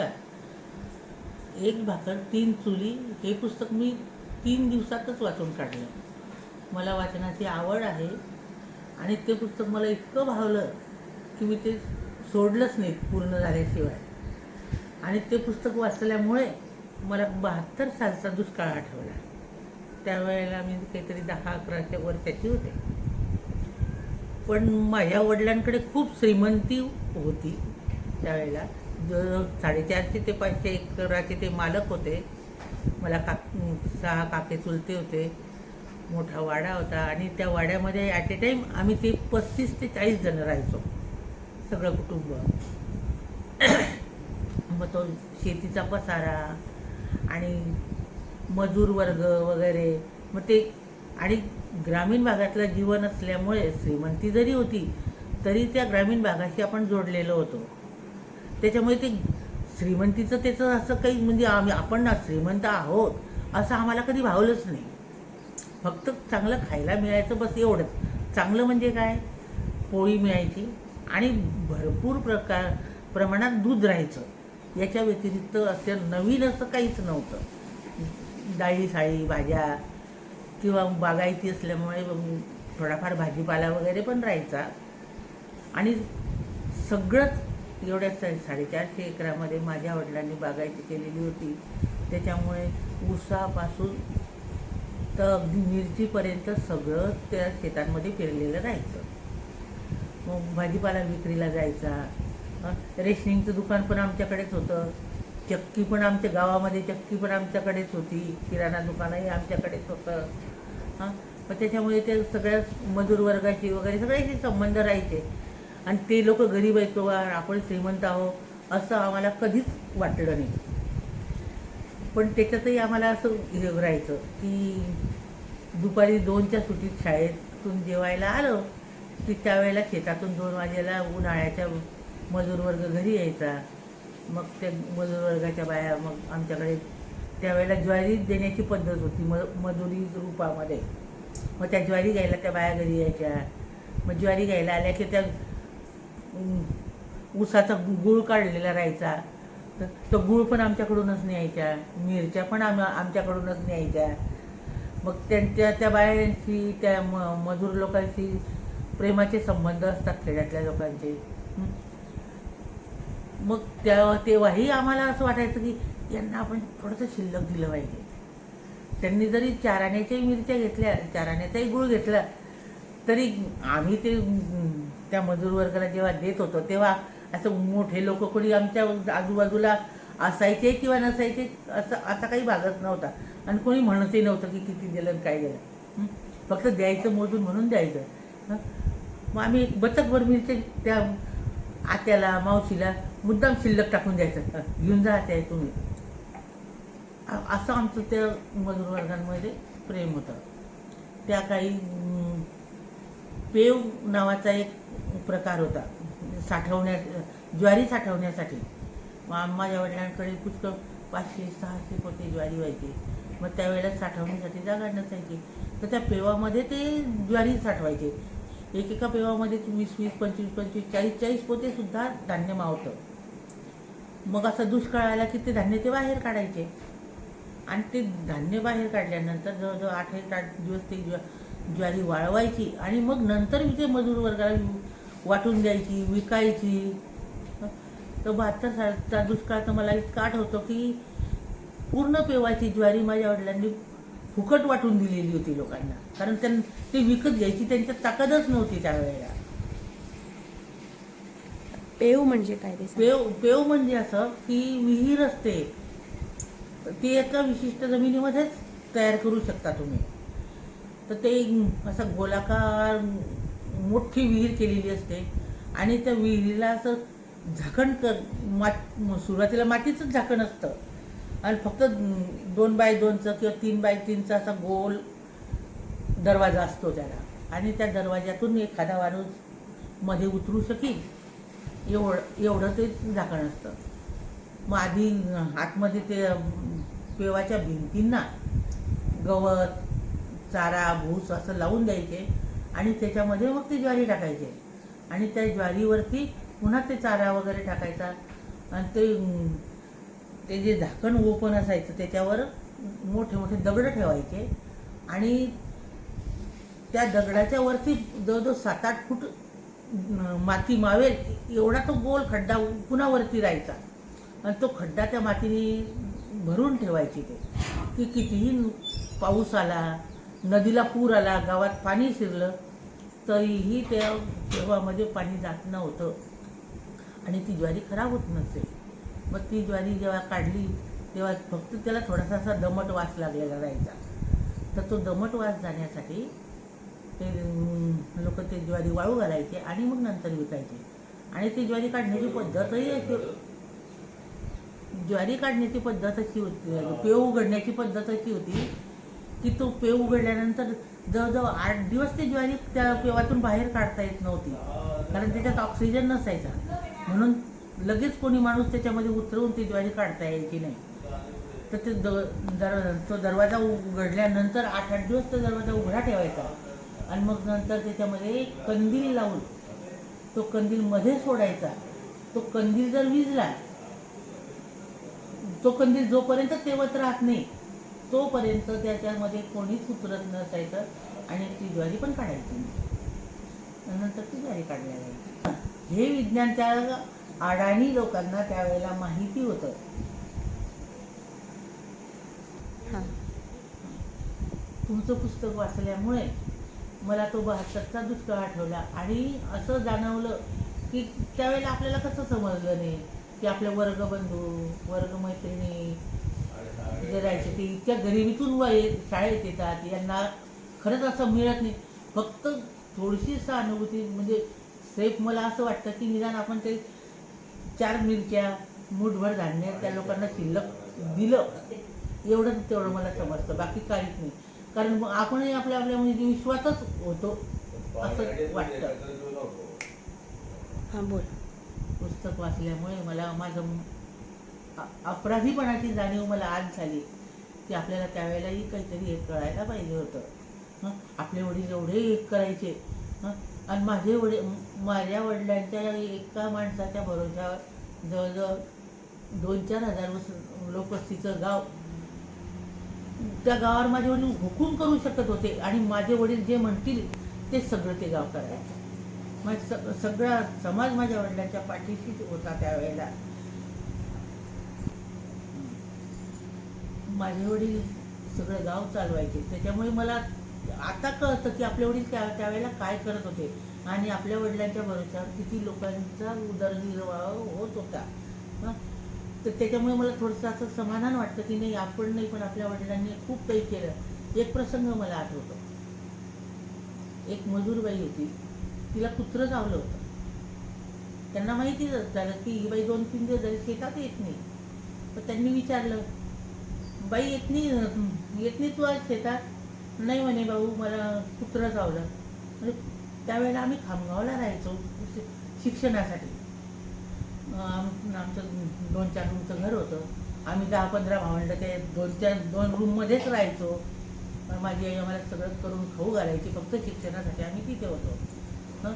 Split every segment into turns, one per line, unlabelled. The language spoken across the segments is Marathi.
का एक भाकर तीन चुली हे पुस्तक मी तीन दिवसातच वाचून काढलं. मला वाचनाची आवड आहे आणि ते पुस्तक मला इतकं भावलं की मी ते सोडलंच नाही पूर्ण झाल्याशिवाय. आणि ते पुस्तक वाचल्यामुळे मला बहात्तर सालचा दुष्काळ आठवला. त्यावेळेला मी काहीतरी दहा अकराच्या वर्षाची होते. पण माझ्या वडिलांकडे खूप श्रीमंती होती त्यावेळेला. साडेचारशे ते पाचशे एकराचे ते मालक होते. मला काक सहा काके चुलते होते. मोठा वाडा होता आणि त्या वाड्यामध्ये ॲट ए टाईम आम्ही ते पस्तीस ते चाळीस जण राहायचो. सगळं कुटुंब. मग तो शेतीचा पसारा आणि मजूर वर्ग वगैरे. मग ते आणि ग्रामीण भागातलं जीवन असल्यामुळे श्रीमंती जरी होती तरी त्या ग्रामीण भागाशी आपण जोडलेलो होतो. त्याच्यामुळे ते श्रीमंतीचं त्याचं असं काही म्हणजे आम्ही आपण ना श्रीमंत आहोत असं आम्हाला कधी भावलंच नाही. फक्त चांगलं खायला मिळायचं बस एवढंच. चांगलं म्हणजे काय? पोळी मिळायची आणि भरपूर प्रकार प्रमाणात दूध राहायचं. याच्या व्यतिरिक्त असं नवीन असं काहीच नव्हतं. डाळी साळी भाज्या किंवा बागायती असल्यामुळे थोडाफार भाजीपाला वगैरे पण राहायचा. आणि सगळंच एवढ्या सा साडेचारशे एकरामध्ये माझ्या वडिलांनी बागायती केलेली होती. त्याच्यामुळे ऊसापासून तर अगदी मिरचीपर्यंत सगळं त्या शेतांमध्ये पेरलेलं राहायचं. मग भाजीपाला विक्रीला जायचा. रेशनिंगचं दुकान पण आमच्याकडेच होतं. चक्की पण आमच्या गावामध्ये चक्की पण आमच्याकडेच होती. किराणा दुकानही आमच्याकडेच होतं. हां मग त्याच्यामुळे ते सगळ्या मजूर वर्गाशी वगैरे सगळ्याशी संबंध राहायचे. आणि ते लोक गरीब आहेत किंवा आपण श्रीमंत आहोत असं आम्हाला कधीच वाटलं नाही. पण त्याच्यातही आम्हाला असं हे राहायचं की दुपारी दोनच्या सुटीत शाळेतून जेवायला आलं की त्यावेळेला शेतातून दोन वाजेला उन्हाळ्याच्या मजूर वर्ग घरी यायचा. मग त्या मजूर वर्गाच्या बाया मग आमच्याकडे त्यावेळेला ज्वारी देण्याची पद्धत होती म मजुरी रूपामध्ये. मग त्या ज्वारी घ्यायला त्या बाया घरी यायच्या. मग ज्वारी घ्यायला आल्या की त्या ऊसाचा गूळ काढलेला राहायचा. तर तो गूळ पण आमच्याकडूनच न्यायच्या मिरच्या पण आम आमच्याकडूनच न्यायच्या. मग त्यांच्या त्या बायांशी त्या म मजूर लोकांशी प्रेमाचे संबंध असतात खेड्यातल्या लोकांचे. मग त्या तेव्हाही आम्हाला असं वाटायचं की यांना आपण थोडंसं शिल्लक दिलं पाहिजे. त्यांनी जरी चाराण्याच्याही मिरच्या घेतल्या चाराण्याचाही गुळ घेतला तरी आम्ही ते त्या मजूर वर्गाला जेव्हा देत होतो तेव्हा असं मोठे लोक कोणी आमच्या आजूबाजूला असायचे किंवा नसायचे असं असा काही भागच नव्हता. आणि कोणी म्हणतही नव्हतं की किती दिलं आणि काय दिलं. फक्त द्यायचं मोजून म्हणून द्यायचं. मग आम्ही बचत बचतभर त्या आत्याला मावशीला मुद्दाम शिल्लक टाकून द्यायचं. घेऊन जा आत्या तुम्ही असं आमचं त्या मजूर वर्गांमध्ये प्रेम होतं. त्या काही पेव नावाचा एक प्रकार होता. साठवण्या ज्वारी साठवण्यासाठी. मग माझ्या वडिलांकडे पुष्कळ पाचशे सहाशे पोते ज्वारी व्हायची. मग त्यावेळेला साठवण्यासाठी जागा नसायची. तर त्या पेवामध्ये ते ज्वारी साठवायचे. एकेका पेवामध्ये वीस वीस पंचवीस पंचवीस चाळीस चाळीस पोते सुद्धा धान्य मावतं. मग असं दुष्काळ आला की ते धान्य ते बाहेर काढायचे. आणि ते धान्य बाहेर काढल्यानंतर जवळजवळ आठ एक आठ दिवस ते ज्वा ज्वारी वाळवायची आणि मग नंतर मी ते मजूर वर्गाला वाटून द्यायची विकायची. तर बहात्तर सालचा दुष्काळ तर मला इतका आठवतो की पूर्ण पेवाची ज्वारी माझ्या वडिलांनी फुकट वाटून दिलेली होती लोकांना. कारण त्यां ते विकत घ्यायची त्यांच्यात ताकदच नव्हती त्यावेळेला.
पेव म्हणजे काय ते.
पेव पेव म्हणजे असं की विहीर असते. ती एका विशिष्ट जमिनीमध्येच तयार करू शकता तुम्ही. तर ते असं गोलाकार मोठी विहीर केलेली असते. आणि त्या विहिरीला असं झाकण कर मात सुरुवातीला मातीचंच झाकण असतं. आणि फक्त दोन बाय दोनचं किंवा तीन बाय तीनचा असा गोल दरवाजा असतो त्याला. आणि त्या दरवाज्यातून एखादा माणूसमध्ये उतरू शकेल. एवढं एवढं ते झाकण असतं. मग आधी आतमध्ये ते पेवाच्या भिंतींना गवत चारा भूस असं लावून द्यायचे. आणि त्याच्यामध्ये मग ते ज्वारी टाकायचे. आणि त्या ज्वारीवरती पुन्हा ते चारा वगैरे टाकायचा. आणि ते ते जे झाकण ओपन असायचं त्याच्यावर मोठे मोठे दगड ठेवायचे. आणि त्या दगडाच्या वरती जवळजवळ सात आठ फूट माती मावेल एवढा तो गोल खड्डा पुन्हा वरती राहायचा. आणि तो खड्डा त्या मातीने भरून ठेवायची ते. की कितीही पाऊस आला नदीला पूर आला गावात पाणी शिरलं तरीही त्या देवामध्ये पाणी जात नव्हतं. आणि ती ज्वारी खराब होत नसे. मग ती ज्वारी जेव्हा काढली तेव्हा फक्त त्याला थोडासा असा दमट वास लागलेला राहायचा. तर तो दमट वास जाण्यासाठी ते लोक ते ज्वारी वाळू घालायचे आणि मग नंतर विकायचे. आणि ती ज्वारी काढण्याची पद्धतही अशी ज्वारी काढण्याची पद्धत अशी होती पेव उघडण्याची पद्धत अशी होती की तो पेव उघडल्यानंतर जवळजवळ आठ दिवस ते ज्वारी त्या पेवातून बाहेर काढता येत नव्हती. कारण त्याच्यात ऑक्सिजन नसायचा. म्हणून लगेच कोणी माणूस त्याच्यामध्ये उतरवून ती ज्वारी काढता यायची नाही. तर ते द दर तो दरवाजा उघडल्यानंतर आठ आठ दिवस तो दरवाजा उघडा ठेवायचा. आणि मग नंतर त्याच्यामध्ये कंदील लावून तो कंदील मध्ये सोडायचा. तो कंदील जर विजला तो कंदील जोपर्यंत तेवत राहत नाही तोपर्यंत त्याच्यामध्ये कोणीच उतरत नसायचं आणि ती ज्वारी पण काढायची नंतर ती ज्वारी काढल्या जायची. हे विज्ञान त्या अडाणी लोकांना त्यावेळेला माहिती होतं.
हां.
तुमचं पुस्तक वाचल्यामुळे मला तो बहात्तरचा दुष्काळ आठवला आणि असं जाणवलं की त्यावेळेला आपल्याला कसं समजलं नाही की आपले वर्गबंधू वर्गमैत्रिणी जे राहायचे ते इतक्या गरिबीतून शाळेत येतात यांना खरंच असं मिळत नाही. फक्त थोडीशी सहानुभूती म्हणजे सेफ मला असं वाटतं की निदान आपण ते चार मिरच्या मूठभर धान्य त्या लोकांना शिल्लक दिलं. एवढंच तेवढं मला समजतं बाकी काहीच नाही. कारण मग आपणही आपल्या आपल्या म्हणजे विश्वातच होतो असं वाटतं.
हां बोल.
पुस्तक वाचल्यामुळे मला माझं अ- अपराधीपणाची जाणीव मला आज झाली. की आपल्याला त्यावेळेलाही काहीतरी हे कळायला पाहिजे होतं. हं? आपले वडील एवढे एक करायचे. हं? आणि माझे वडील माझ्या वडिलांच्या एका माणसाच्या भरोशावर जवळजवळ दोन चार हजार लोकवस्तीचं गाव त्या गावावर माझे वडील हुकूम करू शकत होते. आणि माझे वडील जे म्हणतील ते सगळं ते गाव करायचं. मग सगळा समाज माझ्या वडिलांच्या पाठीशी होता त्यावेळेला. माझे वडील सगळं गाव चालवायचे. त्याच्यामुळे मला आता कळतं की आपले वडील त्या त्यावेळेला काय करत होते. आणि आपल्या वडिलांच्या भरोशावर किती लोकांचा उदरनिर्वाह होत होता. तर त्याच्यामुळे मला थोडंसं असं समाधान वाटतं की नाही आपण नाही पण आपल्या वडिलांनी खूप काही केलं. एक प्रसंग मला आठवतो. एक मजूरबाई होती. तिला कुत्रं चावलं होतं. त्यांना माहिती झालं की ही बाई दोन तीन दिवस झाले शेतात येत नाही. तर त्यांनी विचारलं बाई येत नाही येत नाही तू आज शेतात? नाही म्हणे भाऊ मला कुत्रं चावलं. म्हणजे त्यावेळेला आम्ही खामगावला राहायचो शि- शिक्षणासाठी आमचं दोन चार रूमचं घर होतं. आम्ही दहा पंधरा भावंड ते दोन चार दोन रूममध्येच राहायचो. पण माझी आई आम्हाला सगळं करून खाऊ घालायची फक्त शिक्षणासाठी आम्ही तिथे होतो. हं?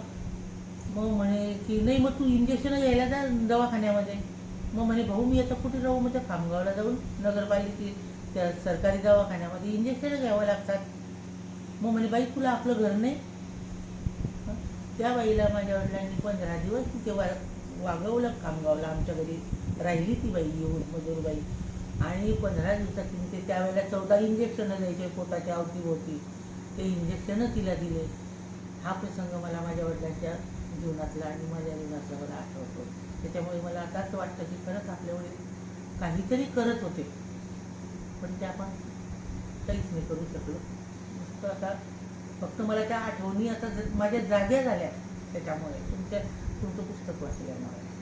मग म्हणे की नाही मग तू इंजेक्शन घ्यायला जा दवाखान्यामध्ये. मग म्हणे भाऊ मी आता कुठे राहू? मग त्या खामगावला जाऊन नगरपालिकेत त्या सरकारी दवाखान्यामध्ये इंजेक्शन घ्यावं लागतात. मग म्हणे बाई तुला आपलं घर नाही? त्या बाईला माझ्या वडिलांनी पंधरा दिवस तिथे वा वागवलं खामगावला आमच्या घरी राहिली ती बाई येऊन मजूरबाई आणि पंधरा दिवसात ते त्यावेळेला चौदा इंजेक्शनं द्यायचे पोटाच्या अवतीभोवती. ते इंजेक्शनं तिला दिले. हा प्रसंग मला माझ्या वडिलांच्या जीवनातला आणि माझ्या जीवनातला मला आठवतो. त्याच्यामुळे मला आता असं वाटतं की खरंच आपल्या वडील काहीतरी करत होते. पण ते आपण काहीच नाही करू शकलो. नुसतं आता फक्त मला त्या आठवणी आता ज- माझ्या जाग्या झाल्या त्याच्यामुळे. तुमच्या तुमचं पुस्तक वाचल्यामुळे.